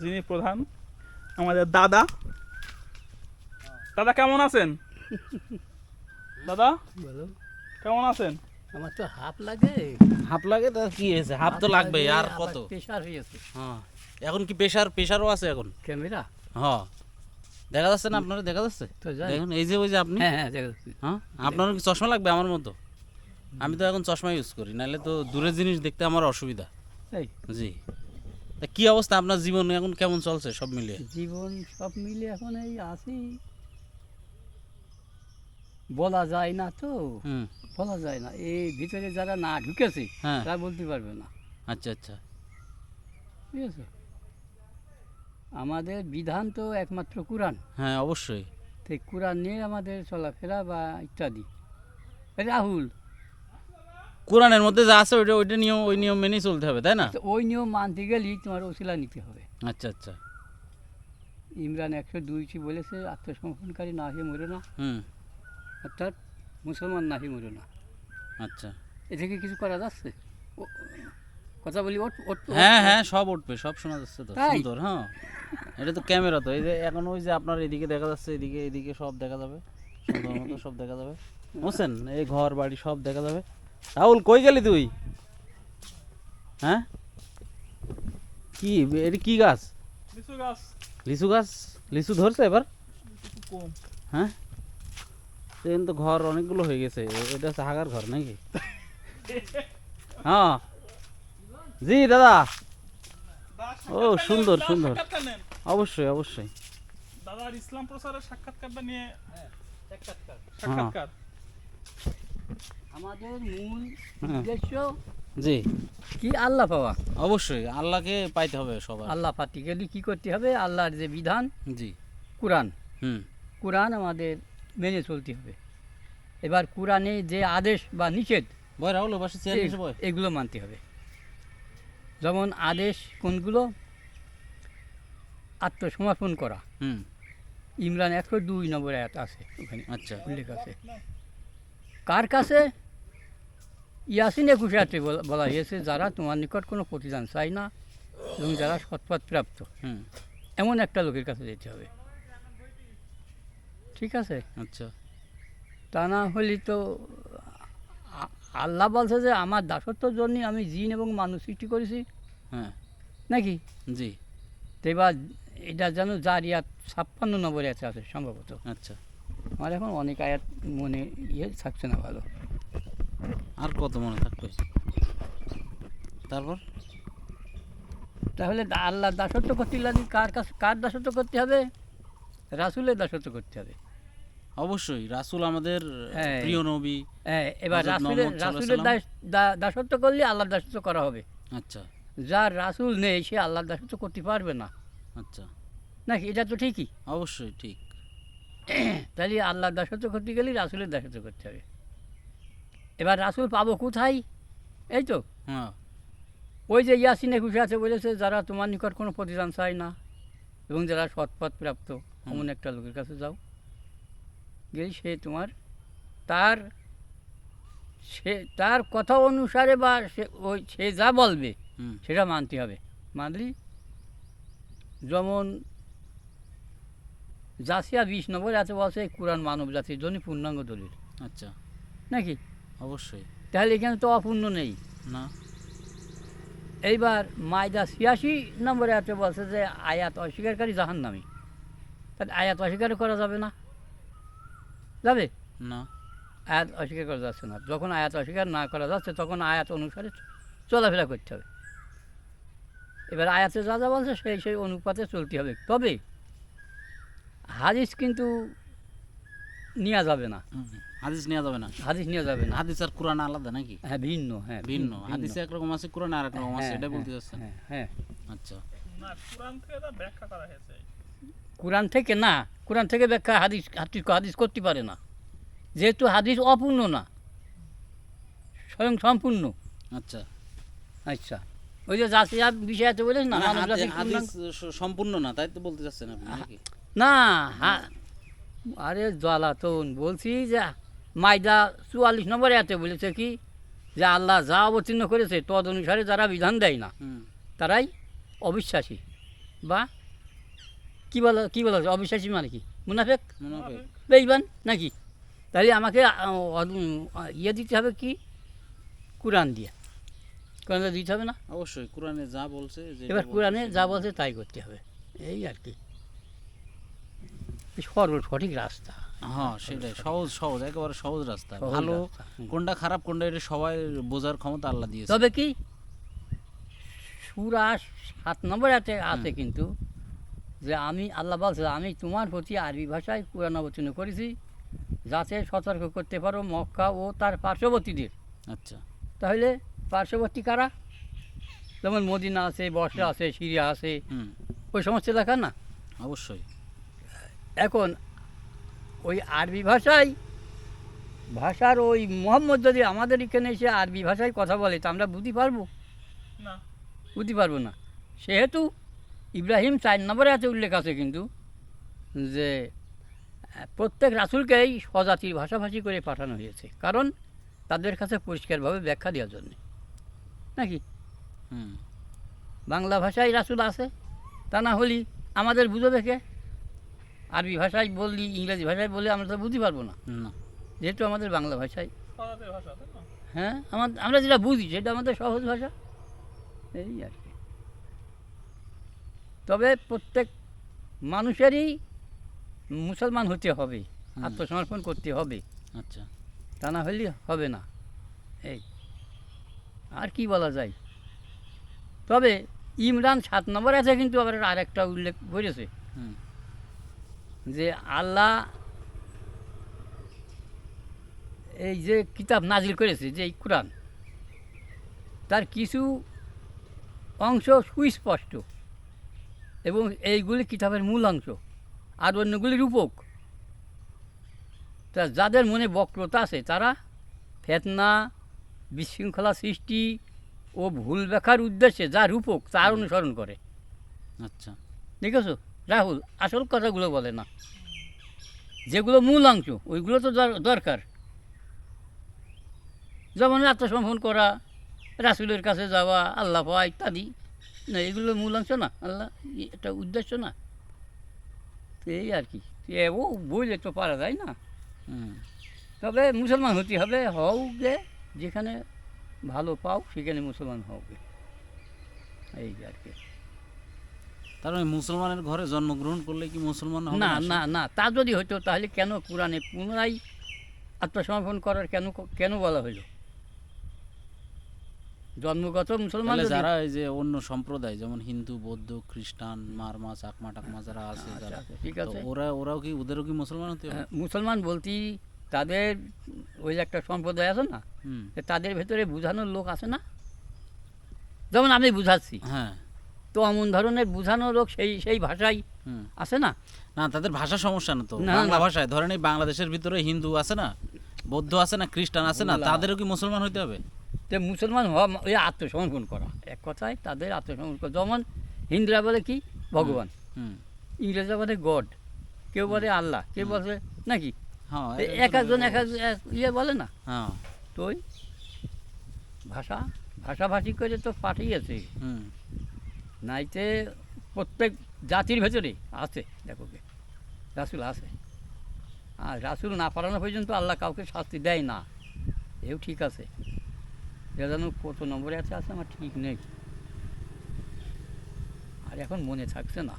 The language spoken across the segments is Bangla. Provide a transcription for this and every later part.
যিনি প্রধান আমাদের দাদা। দাদা কেমন আছেন? দাদা কেমন আছেন? আমার তো হাফ লাগে। হাফ লাগে? তা কি হয়েছে? হাফ তো লাগবে আর কত? প্রেশার হয়েছে হ্যাঁ। এখন কি প্রেশার প্রেশারও আছে এখন? ক্যামেরা? হ্যাঁ। দেখা যাচ্ছে না আপনারা? দেখা যাচ্ছে? দেখুন এই যে ওই যে আপনি? হ্যাঁ হ্যাঁ দেখো হ্যাঁ? আপনার কি চশমা লাগবে আমার মতো? আমি তো এখন চশমা ইউজ করি নাহলে তো দূরের জিনিস দেখতে আমার অসুবিধা। এই। জি। তা কি অবস্থা আপনার জীবন? এখন কেমন চলছে সব মিলিয়ে? জীবন সব মিলে এখন এই আছি। বলা যায় না তো। বলা যায় না। এই ভিতরে যারা না ঢুকেছে হ্যাঁ। তারা বলতে পারবে না। আচ্ছা আচ্ছা। ঠিক আছে? আমাদের বিধান তো একমাত্র কোরআন। হ্যাঁ অবশ্যই। তো কোরআন নিয়ে আমাদের চলাফেরা বা ইত্যাদি। রাহুল কোরআনের মধ্যে যা আছে ওইটা ওইটা নিয়ম ওই নিয়ম মেনেই চলতে হবে তাই না? ওই নিয়ম মানতে গেলেই তোমার ওসিলা নিতে হবে। আচ্ছা আচ্ছা। ইমরান একশো দুইটি বলেছে আত্মসমর্পণকারী না হয়ে মরে না। হুম। অর্থাৎ মুসলমান না হয়ে মরে না। আচ্ছা। এ থেকে কিছু করা যাচ্ছে? কথা বলি হ্যাঁ হ্যাঁ সব উঠবে সব শোনা যাচ্ছে তো। সুন্দর হ্যাঁ। এটা তো ক্যামেরা তো এই যে এখন ওই যে আপনার এদিকে দেখা যাচ্ছে এদিকে এদিকে সব দেখা যাবে। সুন্দর মতো সব দেখা যাবে। বুঝছেন এই ঘর বাড়ি সব দেখা যাবে। রাহুল কই গেলি তুই? হ্যাঁ? কি এটা কি গাছ? লিচু গাছ। লিচু গাছ? লিচু ধরছে এবার? কম। হ্যাঁ? সেদিন তো ঘর অনেকগুলো হয়ে গেছে। এটা হচ্ছে হাগার ঘর নাকি? হ্যাঁ। জি দাদা। ও, সুন্দর, সুন্দর। অবশ্যই অবশ্যই। দাদার ইসলাম প্রচারের সাক্ষাৎকারটা নিয়ে হ্যাঁ। সাক্ষাৎকার। আমাদের মূল হ্যাঁ। উদ্দেশ্য জি। কি? আল্লাহ পাওয়া। অবশ্যই আল্লাহকে পাইতে হবে সবার। আল্লাহ পাতি গেলে কি করতে হবে? আল্লাহর যে বিধান জি। কোরআন। হুম। কোরআন আমাদের মেনে চলতে হবে। এবার কোরআনে যে আদেশ বা নিষেধ এগুলো মানতে হবে। যেমন আদেশ কোনগুলো? আত্মসমর্পণ করা। হুম। ইমরান একশো দুই নম্বর আয়াত আছে ওখানে আচ্ছা। উল্লেখ আছে। কার কাছে ইয়াসিন একুশে আয়াতে বলা- হয়েছে যারা তোমার নিকট কোনো প্রতিদান চায় না এবং যারা সৎপথ প্রাপ্ত। হুম এমন একটা লোকের কাছে যেতে হবে। ঠিক আছে? আচ্ছা। তা না হলে তো আল্লাহ বলছে যে আমার দাসত্বর জন্য আমি জিন এবং মানুষ সৃষ্টি করেছি। হ্যাঁ। নাকি? জি। তো এবার এটা যেন জারিয়াত ছাপ্পান্ন নম্বর আছে আছে সম্ভবত। আচ্ছা। আমার এখন অনেক আয়াত মনে ইয়ে থাকছে না ভালো। আর কত মনে থাকবে? তারপর? তাহলে আল্লাহর দাসত্ব করতে লাগলে কার কাছে কার দাসত্ব করতে হবে? রাসুলের দাসত্ব করতে হবে। অবশ্যই রাসূল আমাদের। প্রিয় নবী হ্যাঁ এবার রাসুলের রাসুলের দাসত্ব করলে আল্লাহর দাসত্ব করা হবে। আচ্ছা। যার রাসুল নেই সে আল্লাহর দাসত্ব করতে পারবে না। আচ্ছা। নাকি এটা তো ঠিকই? অবশ্যই ঠিক। তাহলে আল্লাহর দাসত্ব করতে গেলে রাসুলের দাসত্ব করতে হবে। এবার রাসুল পাবো কোথায়? এই তো। হ্যাঁ। ওই যে ইয়াসিন একুশে আছে বলেছে যারা তোমার নিকট কোনো প্রতিদান চায় না এবং যারা সৎপথ প্রাপ্ত এমন একটা লোকের কাছে যাও। গেলে সে তোমার তার সে তার কথা অনুসারে বা সে ওই সে যা বলবে সেটা মানতে হবে। মানলি যেমন জাসিয়া বিশ নম্বর আছে বলছে কোরআন মানব জাতির জন্য পূর্ণাঙ্গ দলিল। আচ্ছা। নাকি? অবশ্যই। তাহলে এখানে তো অপূর্ণ নেই। না। এইবার মায়দা ছিয়াশি নম্বরে এত বলছে যে আয়াত অস্বীকারী জাহান নামি তাহলে আয়াত অস্বীকার করা যাবে না? যাবে? না। আয়াত অস্বীকার করা যাচ্ছে না। যখন আয়াত অস্বীকার না করা যাচ্ছে তখন আয়াত অনুসারে চলাফেরা করতে হবে। এবার আয়াতে যা যা বলছে সেই সেই অনুপাতে চলতে হবে। তবে হাদিস কিন্তু নেওয়া যাবে না। হাদিস নেওয়া যাবে না। হাদিস নেওয়া যাবে না। হাদিস আর কোরআন আলাদা নাকি? হ্যাঁ ভিন্ন হ্যাঁ ভিন্ন হাদিসে একরকম আছে কোরআন আর একরকম আছে হ্যাঁ, এটা বলতে হ্যাঁ, চাচ্ছেন? হ্যাঁ হ্যাঁ। আচ্ছা। না কোরআন থেকে এটা ব্যাখ্যা করা হয়েছে। কোরআন থেকে না কোরআন থেকে ব্যাখ্যা হাদিস হাদিস হাদিস করতে পারে না। যেহেতু হাদিস অপূর্ণ না স্বয়ং সম্পূর্ণ। আচ্ছা। আচ্ছা। ওই যে জাসিয়া বিষয় আছে বলেন না হাদিস সম্পূর্ণ না তাই তো বলতে চাচ্ছেন আপনি নাকি? না আরে জ্বালাতন বলছি যে মাইদা চুয়াল্লিশ নম্বরে আছে বলেছে কি যে আল্লাহ যা অবতীর্ণ করেছে তদ অনুসারে যারা বিধান দেয় না তারাই অবিশ্বাসী। বা কি বলা কি বলা অবিশ্বাসী মানে কি? মুনাফেক? বেইমান নাকি? তাহলে আমাকে ইয়ে দিতে হবে কি? কোরআন দিয়ে। কোরআনটা দিতে হবে না? অবশ্যই কোরআনে যা বলছে এবার কোরআনে যা। বলছে তাই করতে হবে। এই আর কি। সর্ব সঠিক রাস্তা। হ্যাঁ সেটাই। সহজ সহজ একেবারে সহজ রাস্তা। ভালো কোনটা খারাপ কোনটা এটা সবাই বোঝার ক্ষমতা আল্লাহ দিয়েছে। তবে কি? সুরা সাত নম্বর আছে আছে কিন্তু যে আমি আল্লাহ বলছে আমি তোমার প্রতি আরবি ভাষায় কোরআন অবতীর্ণ করেছি যাতে সতর্ক করতে পারো মক্কা ও তার পার্শ্ববর্তীদের। আচ্ছা। তাহলে পার্শ্ববর্তী কারা? যেমন মদিনা আছে বর্ষা আছে সিরিয়া আছে ওই সমস্ত এলাকা না? অবশ্যই। এখন ওই আরবি ভাষায় ভাষার ওই মোহাম্মদ যদি আমাদের এখানে এসে আরবি ভাষায় কথা বলে তা আমরা বুঝতে পারব? না। বুঝতে পারব না। সেহেতু ইব্রাহিম চার নম্বরে আছে উল্লেখ আছে কিন্তু যে প্রত্যেক রাসুলকেই স্বজাতির ভাষাভাষী করে পাঠানো হয়েছে। কারণ তাদের কাছে পরিষ্কারভাবে ব্যাখ্যা দেওয়ার জন্য। নাকি? হুম। বাংলা ভাষায় রাসুল আছে তা না হলে আমাদের বুঝো কে? আরবি ভাষায় বললি ইংরেজি ভাষায় বললে আমরা তো বুঝতে পারব না। না। যেহেতু আমাদের বাংলা ভাষায়। ভাষা হ্যাঁ আমার আমরা যেটা বুঝি সেটা আমাদের সহজ ভাষা। এই আর কি। তবে প্রত্যেক মানুষেরই মুসলমান হতে হবে আত্মসমর্পণ করতে হবে। আচ্ছা। তা না হলে হবে না। এই। আর কি বলা যায়? তবে ইমরান সাত নম্বর আছে কিন্তু আবার আর একটা উল্লেখ করেছে। হুম। যে আল্লাহ এই যে কিতাব নাজিল করেছে যে এই কোরআন তার কিছু অংশ সুস্পষ্ট এবং এইগুলি কিতাবের মূল অংশ আর অন্যগুলি রূপক তা যাদের মনে বক্রতা আছে তারা ফেতনা বিশৃঙ্খলা সৃষ্টি ও ভুল ব্যাখ্যার উদ্দেশ্যে যা রূপক তার অনুসরণ করে। আচ্ছা। দেখেছ রাহুল, আসল কথাগুলো বলে না। যেগুলো মূল অংশ ওইগুলো তো দর- দরকার। যেমন আত্মসমর্পণ করা, রাসুলের কাছে যাওয়া, আল্লাহ পাওয়া ইত্যাদি। না, এগুলো মূল অংশ না, আল্লাহ এটা উদ্দেশ্য না। এই আর কি। ও বুঝলে তো পারা যায় না। তবে মুসলমান হতে হবে, হও গে, যেখানে ভালো পাও, সেখানে মুসলমান হও এই আর কি। মানে মুসলমানের ঘরে জন্মগ্রহণ করলে কি মুসলমান না না না তা যদি হতো তাহলে কেন কোরআনে পুনরায় আত্মসমর্পণ করার কেন কেন বলা হলো জন্মগত মুসলমান যারা এই যে অন্য সম্প্রদায় যেমন হিন্দু বৌদ্ধ খ্রিস্টান মারমা চাকমা টাকমা যারা আছে আচ্ছা, যারা আচ্ছা, ঠিক আছে। ওরা ওরাও কি ওদেরও কি মুসলমান হতে হ্যাঁ, মুসলমান বলতেই তাদের ওই যে একটা সম্প্রদায় আছে না হুম। তাদের ভেতরে বুঝানোর লোক আছে না? যেমন আমি বুঝাচ্ছি। হ্যাঁ। তো এমন ধরনের বুঝানোর লোক সেই সেই হুম। আছে না? না তাদের ভাষা সমস্যা না তো। বাংলা ভাষায় ধরেন এই বাংলাদেশের ভিতরে হিন্দু আছে না বৌদ্ধ আছে না খ্রিস্টান আছে না তাদেরও কি মুসলমান হতে হবে? যে মুসলমান হওয়া ওই আত্মসমর্পণ করা। এক কথায় তাদের আত্মসমর্পণ যেমন হিন্দুরা বলে কি? ভগবান। ইংরেজরা বলে গড। কেউ বলে আল্লাহ। কেউ বলে নাকি? হ্যাঁ তো এক একজন এক ইয়ে বলে না? হ্যাঁ। তো ভাষা ভাষাভাষী করে তো পাঠিয়েছে। হুম। নাইতে প্রত্যেক জাতির ভেতরে আছে দেখো কে। রাসুল আছে। আর রাসুল না পারানো পর্যন্ত আল্লাহ কাউকে শাস্তি দেয় না। এও ঠিক আছে। এটা যেন কত নম্বরে আছে আছে আমার ঠিক নেই। আর এখন মনে থাকছে না।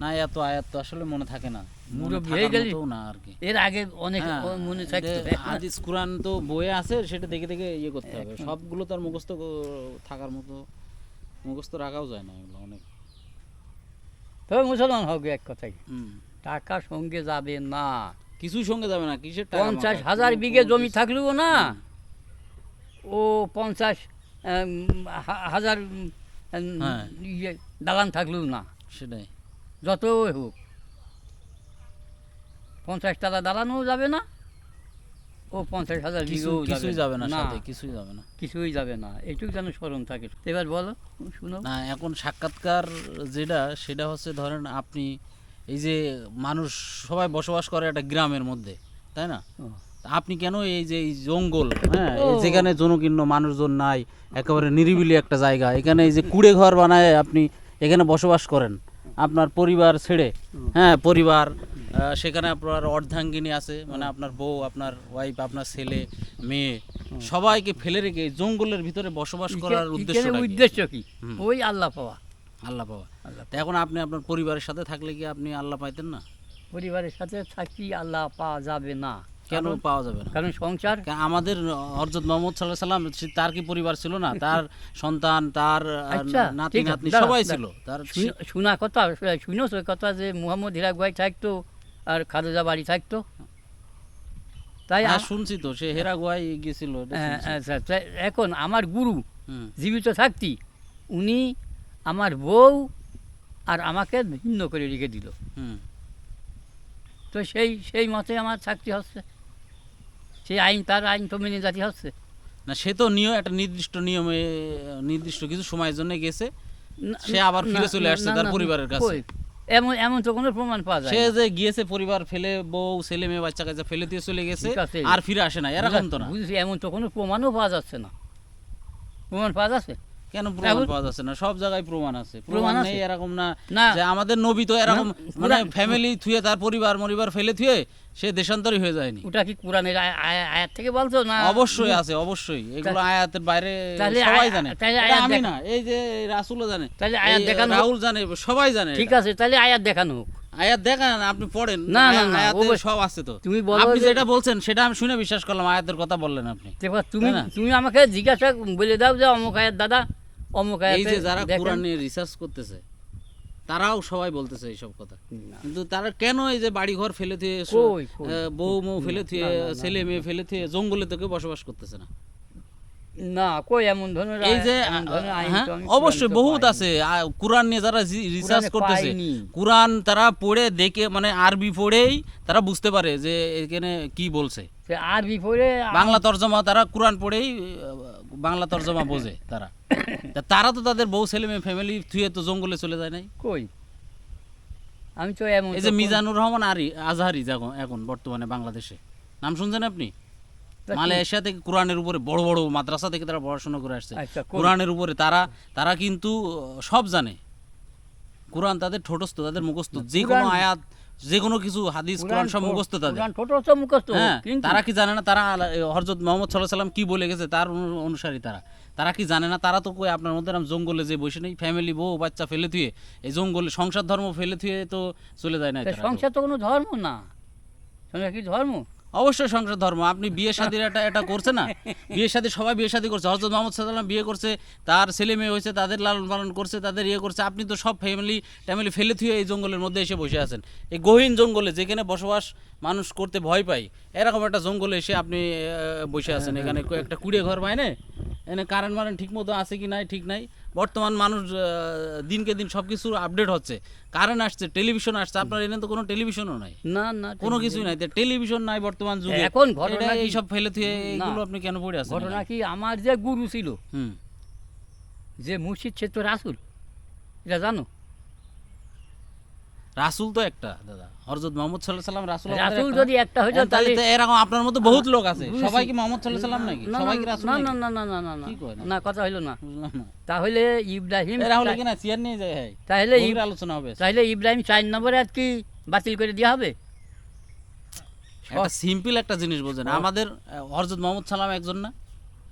না এত আয়াত তো আসলে মনে থাকে না। মুরব্বি হয়ে গেলি? না আর কি। এর আগে অনেক হ্যাঁ, মনে থাকতো হাদিস কোরআন তো বইয়ে আছে সেটা দেখে দেখে ইয়ে করতে হবে। সবগুলো তো আর মুখস্থ থাকার মতো মুখস্থ রাখাও যায় না এগুলো অনেক। তবে মুসলমান হবে এক কথাই টাকা সঙ্গে যাবে না। কিছুই সঙ্গে যাবে না কিসের পঞ্চাশ হাজার বিঘে জমি থাকলেও না। ও পঞ্চাশ হাজার হ্যাঁ। ইয়ে দালান থাকলেও না। সেটাই। যত হোক। পঞ্চাশ টাকা দালানও যাবে না। ও পঞ্চাশ হাজার বিঘেও কিছুই যাবে না সাথে কিছুই যাবে না। কিছুই যাবে না। এইটুকু যেন স্মরণ থাকে। এবার বলো শুনো। না এখন সাক্ষাৎকার যেটা সেটা হচ্ছে ধরেন আপনি এই যে মানুষ সবাই বসবাস করে একটা গ্রামের মধ্যে তাই না? আপনি কেন এই যে এই জঙ্গল হ্যাঁ যেখানে জনকীর্ণ মানুষজন নাই একেবারে নিরিবিলি একটা জায়গা এখানে এই যে কুড়ে ঘর বানায় আপনি এখানে বসবাস করেন আপনার পরিবার ছেড়ে হ্যাঁ পরিবার সেখানে আপনার অর্ধাঙ্গিনী আছে মানে আপনার বউ আপনার ওয়াইফ আপনার ছেলে মেয়ে সবাইকে ফেলে রেখে জঙ্গলের ভিতরে বসবাস করার উদ্দেশ্য উদ্দেশ্য কি? ওই আল্লাহ পাওয়া। আল্লাহ আল্লাহ তা এখন আপনি আপনার পরিবারের সাথে থাকলে কি আপনি আল্লাহ পাইতেন না? পরিবারের সাথে থাকি আল্লাহ পাওয়া যাবে না। কেন পাওয়া যাবে না? কারণ সংসার আমাদের হরজত মোহাম্মদ সাল্লাহ সাল্লাম তার কি পরিবার ছিল না? তার সন্তান তার আচ্ছা, নাতি নাতনি সবাই ছিল। তার শোনা কথা শুনো ওই কথা যে মুহাম্মদ হিরাক ভাই থাকতো আর খালেদা বাড়ি থাকতো। তাই হ্যাঁ, শুনছি তো সে হেরা গোয়াই গেছিল এখন আমার গুরু জীবিত থাকতি উনি আমার বউ আর আমাকে ভিন্ন করে রেখে দিল। তো সেই সেই মতে আমার থাকতে হচ্ছে। সেই আইন তার আইন তো মেনে যাতে হচ্ছে। না সে তো নিয়ম একটা নির্দিষ্ট নিয়মে নির্দিষ্ট কিছু সময়ের জন্য গেছে। সে আবার ফিরে চলে আসছে তার পরিবারের কাছে। এমন এমন তো কোনো প্রমাণ পাওয়া যায় সে যে গিয়েছে পরিবার ফেলে বউ ছেলে মেয়ে বাচ্চা কাছে ফেলে দিয়ে চলে গেছে আর ফিরে আসে না এরকম তো না। বুঝছি এমন তো কোনো প্রমাণও পাওয়া যাচ্ছে না। প্রমাণ পাওয়া যাচ্ছে? কেন প্রমাণ পাওয়া যাচ্ছে না? সব জায়গায় প্রমাণ আছে। প্রমাণ নেই এরকম না না। যে আমাদের নবী তো এরকম মানে ফ্যামিলি থুয়ে তার পরিবার মরিবার ফেলে থুয়ে সে দেশান্তরী হয়ে যায়নি। ওটা কি কোরআনের আয়- আয়- আয়াত থেকে বলছো না? অবশ্যই আছে অবশ্যই। এগুলো আয়াতের বাইরে সবাই জানে। আমি না এই যে রাসুলও জানে। তাহলে আয়াত দেখানো রাহুল জানে সবাই জানে ঠিক আছে তাহলে আয়াত দেখানো হোক। আয়াত দেখান আপনি পড়েন। না, না, না, আয়াতে সব আছে তো। তুমি বলো আপনি যেটা বলছেন সেটা আমি শুনে বিশ্বাস করলাম আয়াতের কথা বললেন আপনি। দেখো তুমি না? তুমি আমাকে জিজ্ঞাসা বলে দাও যে অমুক আয়াত দাদা। অমুক আয়াত এই যে যারা কোরআন নিয়ে রিসার্চ করতেছে তারাও সবাই বলতেছে এইসব কথা। কিন্তু তারা কেন এই যে বাড়ি ঘর ফেলে থুয়ে বউ মৌ ফেলে থুয়ে ছেলে মেয়ে ফেলে থুয়ে জঙ্গলে তো কেউ বসবাস করতেছে না। না কই এমন ধরনের এই যে হ্যাঁ? অবশ্যই বহুত আছে। কোরআন নিয়ে যারা রিসার্চ করতেছে। কোরআন তারা পড়ে দেখে মানে আরবি পড়েই তারা বুঝতে পারে যে এখানে কি বলছে। আরবি পড়ে বাংলা তর্জমা তারা কোরআন পড়েই বাংলা তর্জমা বোঝে তারা। তারা তো তাদের বউ ছেলে মেয়ে ফ্যামিলি থুয়ে তো জঙ্গলে চলে যায় নাই। কই? আমি তো এমন এই যে মিজানুর রহমান আরি আজহারি যখন এখন বর্তমানে বাংলাদেশে। নাম শুনছেন আপনি? মালয়েশিয়া থেকে কোরআনের উপরে বড় বড় মাদ্রাসা থেকে তারা পড়াশোনা করে আসছে। আচ্ছা, কোরআনের উপরে তারা তারা কিন্তু সব জানে। কোরআন তাদের ঠোঁটস্থ তাদের মুখস্থ। যে কোনো আয়াত যে কোনো কিছু হাদিস কোরআন সব মুখস্থ তাদের। মুখস্থ। হ্যাঁ তারা কি জানে না তারা হরজত মোহাম্মদ সাল্লাহ সাল্লাম কি বলে গেছে তার অনুসারী তারা। তারা কি জানে না তারা তো কই আপনার মধ্যে জঙ্গলে যে বসে নেই ফ্যামিলি বউ বাচ্চা ফেলে থুয়ে এই জঙ্গলে সংসার ধর্ম ফেলে থুয়ে তো চলে যায় না। সংসার তো কোনো ধর্ম না। সংসার কি ধর্ম? অবশ্যই সংসার ধর্ম। আপনি বিয়ে শাদির এটা এটা করছে না? বিয়ে শাদি সবাই বিয়ে শাদি করছে। হজরত মোহাম্মদ সাল্লাম বিয়ে করছে, তার ছেলে মেয়ে হয়েছে, তাদের লালন পালন করছে, তাদের ইয়ে করছে। আপনি তো সব ফ্যামিলি ট্যামিলি ফেলে থুয়ে এই জঙ্গলের মধ্যে এসে বসে আছেন। এই গহীন জঙ্গলে যেখানে বসবাস মানুষ করতে ভয় পায় এরকম একটা জঙ্গলে এসে আপনি বসে আছেন। এখানে একটা কুড়ে ঘর মাইনে এখানে কারেন্ট মারেন্ট ঠিক মতো আছে কি নাই ঠিক নাই। বর্তমান মানুষ দিনকে দিন সব কিছু আপডেট হচ্ছে। কারেন্ট আসছে টেলিভিশন আসছে। আপনার এখানে তো কোনো টেলিভিশনও নাই। না না কোনো কিছুই নাই। টেলিভিশন নাই বর্তমান যুগে। এখন ঘটনা এইসব ফেলে থুয়ে এগুলো আপনি কেন পড়ে আছেন ঘটনা কি? আমার যে গুরু ছিল হুম। যে মুর্শিদ ছেত্র রাসুল এটা জানো? রাসূল তো একটা দাদা। হযরত মুহাম্মদ সাল্লাল্লাহু আলাইহি সাল্লাম রাসূল রাসুল যদি একটা হয়ে যায় তাহলে এরকম আপনার মতো বহুত লোক আছে। সবাই কি মুহাম্মদ সাল্লাল্লাহু আলাইহি সাল্লাম নাকি? সবাই কি রাসূল না না না না না না না। না? কথা হইল না। তাহলে ইব্রাহিম এরা হলো কি না চেয়ার নিয়ে যায় হ্যাঁ। তাহলে আলোচনা হবে। তাহলে ইব্রাহিম চার নম্বরে আর কি বাতিল করে দেওয়া হবে? একটা সিম্পল একটা জিনিস বোঝেন। আমাদের হযরত মুহাম্মদ সাল্লাম একজন না।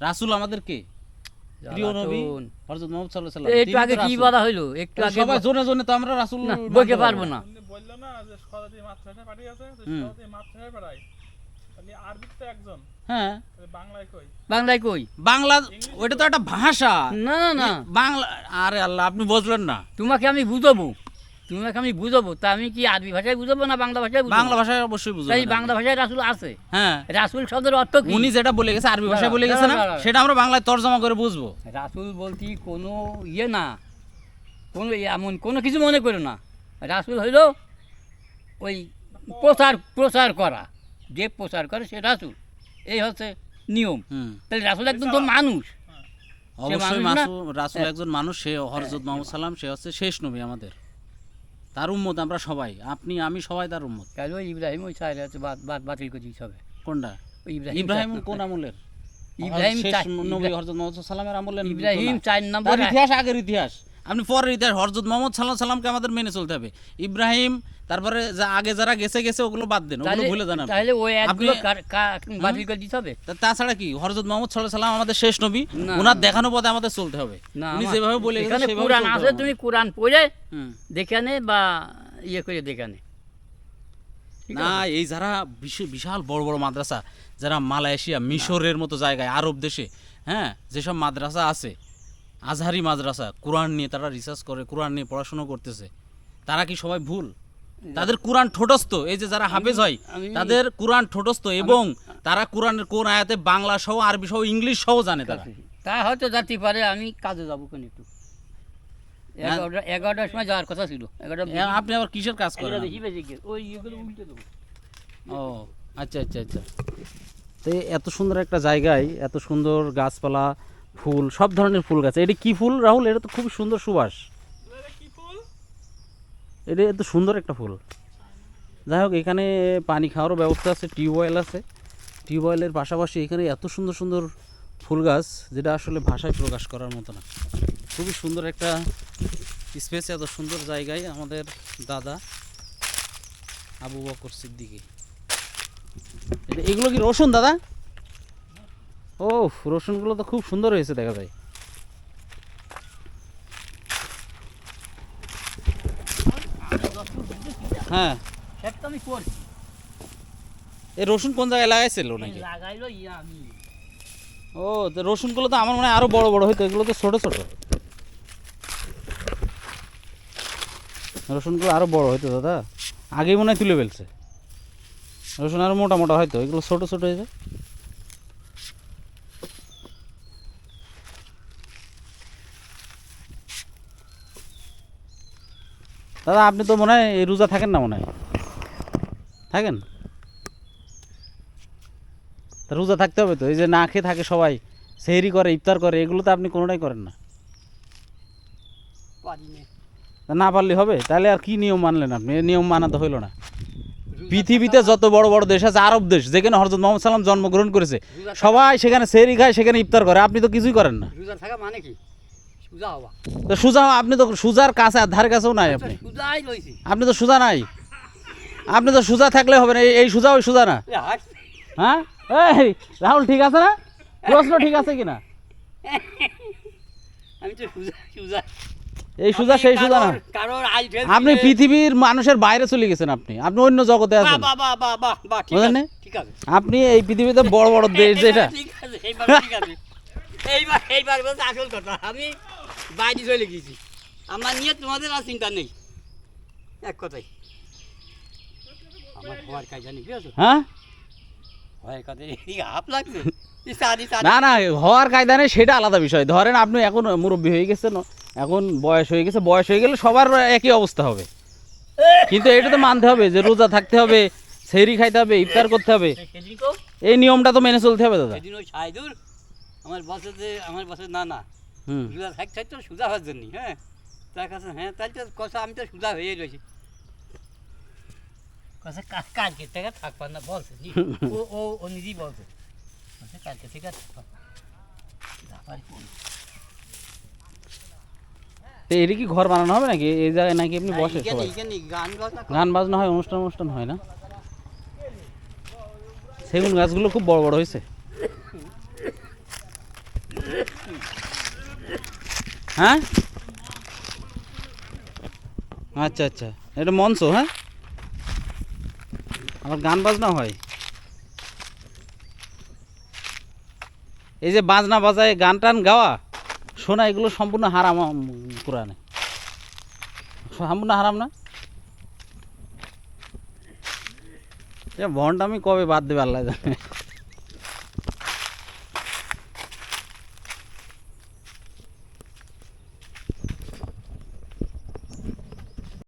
রাসূল আমাদের কে? প্রিয় নবী হযরত মুহাম্মদ সাল্লাল্লাহু আলাইহি একটু আগে কি বলা হইল? একটু আগে সবাই জোনে জোনে তো আমরা রাসূল না পারব না। বলল না যে সরাদি মাতৃভাষায় পাঠিয়েছে তো হুম। সরাদি মাতৃভাষায় পাঠায় তাহলে আরবিতে তো একজন। হ্যাঁ। তাহলে বাংলায় কই? বাংলা ওইটা তো একটা ভাষা। না না না। বাংলা আরে আল্লাহ আপনি বুঝলেন না। তোমাকে আমি বুঝাবো। তোমাকে আমি বুঝাবো তা আমি কি আরবি ভাষায় বুঝাবো না বাংলা ভাষায় বাংলা ভাষায় অবশ্যই বুঝবেন তাই বাংলা ভাষায় রাসুল আছে। হ্যাঁ। রাসুল শব্দের অর্থ কি? উনি যেটা বলে গেছে আরবি ভাষায় বলে গেছে না। সেটা আমরা বাংলায় তর্জমা করে বুঝব। রাসুল বলতে কোনো ইয়ে না। কোনো এমন কোনো কিছু মনে করো না। রাসুল হইল ওই প্রচার প্রচার করা। যে প্রচার করে সে রাসুল। এই হচ্ছে নিয়ম। তাহলে রাসুল একদম তো মানুষ। অবশ্যই? রাসূল একজন মানুষ সে হযরত মুহাম্মদ সাল্লাম সে হচ্ছে শেষ নবী আমাদের। তার উম্মত আমরা সবাই। আপনি আমি সবাই তার উম্মত। তাহলে ওই ইব্রাহিম ওই চাইলে বাতিল করে দিতে হবে কোনটা? ইব্রাহিম ইব্রাহিম কোন আমলের? ইব্রাহিম নবী হযরত মুহাম্মদ সাল্লামের আমলের ইব্রাহিম চার নম্বর ইতিহাস আগের ইতিহাস। আপনি পরের ইতিহাস হরজত মোহাম্মদ সাল্লাহ সাল্লামকে আমাদের মেনে চলতে হবে। ইব্রাহিম তারপরে যা আগে যারা গেছে গেছে ওগুলো বাদ দেন ওগুলো ভুলে যান তাহলে ওই আপনি- বাতিল করে দিতে হবে? তাছাড়া কি হরজত মোহাম্মদ সাল্লাহ সাল্লাম আমাদের শেষ নবী ওনার দেখানো পথে আমাদের চলতে হবে। উনি যেভাবে বলে এখানে কোরআন আছে তুমি কোরআন পড়ে হুম। দেখে নে বা ইয়ে করে দেখে নে এই যারা বিশ- বিশাল বড় বড় মাদ্রাসা যারা মালয়েশিয়া মিশরের মতো জায়গায় আরব দেশে হ্যাঁ যেসব মাদ্রাসা আছে আজহারি মাদ্রাসা কোরআন নিয়ে তারা রিসার্চ করে কোরআন নিয়ে পড়াশোনা করতেছে। তারা কি সবাই ভুল? তাদের কোরআন ঠোঁটস্থ। এই যে যারা হাফেজ হয় তাদের কোরআন ঠোঁটস্থ এবং তারা কোরআনের কোন আয়াতে বাংলা সহ আরবি সহ ইংলিশ সহ জানে তারা। তা হয়তো যাতে পারে আমি কাজে যাব কেন একটু? এগারোটার সময় যাওয়ার কথা ছিল। এগারোটা আপনি আবার কিসের কাজ করেন। ওই ও আচ্ছা আচ্ছা আচ্ছা। তো এত সুন্দর একটা জায়গায় এত সুন্দর গাছপালা ফুল সব ধরনের ফুল গাছ। এটি কি ফুল রাহুল? এটা তো খুব সুন্দর সুবাস। এটা এত সুন্দর একটা ফুল। যাই হোক এখানে পানি খাওয়ারও ব্যবস্থা আছে টিউবওয়েল আছে। টিউবওয়েলের পাশাপাশি এখানে এত সুন্দর সুন্দর ফুল গাছ যেটা আসলে ভাষায় প্রকাশ করার মতো না। খুবই সুন্দর একটা স্পেস এত সুন্দর জায়গায় আমাদের দাদা আবু বকর সিদ্দিকি। এটা- এগুলো কি রসুন দাদা? ও রসুনগুলো তো খুব সুন্দর হয়েছে, দেখা যায়। হ্যাঁ। এই রসুন কোন জায়গায় লাগাইছিল নাকি? লাগাইলো ও রসুনগুলো তো আমার মনে হয় আরও বড় বড় হইতো, এগুলো তো ছোট ছোট। রসুনগুলো আরও বড় হইতো, দাদা। আগেই মনে হয় তুলে ফেলছে। রসুন আরও মোটা মোটা হয়তো, এগুলো ছোট ছোট হয়েছে দাদা আপনি তো মনে হয় রোজা থাকেন না মনে হয়? থাকেন? রোজা থাকতে হবে তো এই যে না খেয়ে থাকে সবাই সেহরি করে ইফতার করে এগুলো তো আপনি কোনোটাই করেন না। না। পারলে হবে? তাহলে আর কি নিয়ম মানলেন আপনি? নিয়ম মানাতে হইল না। পৃথিবীতে যত বড় বড় দেশ আছে আরব দেশ যেখানে হরজত মোহাম্মদ সাল্লাম জন্মগ্রহণ করেছে সবাই সেখানে সেহরি খায় সেখানে ইফতার করে আপনি তো কিছুই করেন না। থাকা মানে কি? সুজা হওয়া তো সুজা আপনি তো সুজার কাছে আর ধারে কাছেও নাই আপনি। সুজাই আপনি তো সুজা নাই। আপনি তো সুজা থাকলে হবে না এই- সুজা ওই সুজা না। হ্যাঁ? এই রাহুল ঠিক আছে না? প্রশ্ন ঠিক আছে কিনা? আমি তো সুজা সুজা। এই সুজা সেই সুজা না। আপনি পৃথিবীর মানুষের বাইরে চলে গেছেন আপনি। আপনি অন্য জগতে আছেন। বুঝলেন আপনি এই পৃথিবীতে বড় বড় দেশ যেটা এইবার এইবার আসল কথা আমি বাইরে চলে গেছি। আমার নিয়ে তোমাদের আর চিন্তা নেই। এক কথাই আমার হওয়ার কাজ জানি বুঝেছ? হ্যাঁ? হওয়ার কাজে হাফ লাগছে। না না হওয়ার কায়দা নেই সেটা আলাদা বিষয়। ধরেন আপনি এখন মুরব্বী হয়ে গেছেন এখন বয়স হয়ে গেছে বয়স হয়ে গেলে সবার একই অবস্থা হবে। কিন্তু এটা তো মানতে হবে যে রোজা থাকতে হবে সেহরি খাইতে হবে ইফতার করতে হবে। এই নিয়মটা তো মেনে চলতে হবে দাদা। আমার বছর আমার বছর না না। হুম। সুজা থাক থাক তো সুজা হওয়ার জন্য হ্যাঁ? তার কাছে হ্যাঁ তাহলে তো কথা আমি তো সুজা হয়ে রয়েছি। কাছে কালকে থেকে থাকবার না বলছে ও ও ও নিজেই বলছে। কাছে কালকে থেকে থাকবা এটা কি ঘর বানানো হবে নাকি? এই জায়গায় নাকি আপনি বসে সবাই? গান বাজনা গান বাজনা হয় অনুষ্ঠান অনুষ্ঠান হয় না? সেগুন গাছগুলো খুব বড় বড় হয়েছে। হ্যাঁ? আচ্ছা আচ্ছা। এটা মঞ্চ হ্যাঁ? আবার গান বাজনা হয়। এই যে বাজনা বাজায় গান টান গাওয়া শোনা এগুলো সম্পূর্ণ হারাম কোরআনে। সম্পূর্ণ হারাম না? ভন্ড আমি কবে বাদ দেবে আল্লাহ জানে।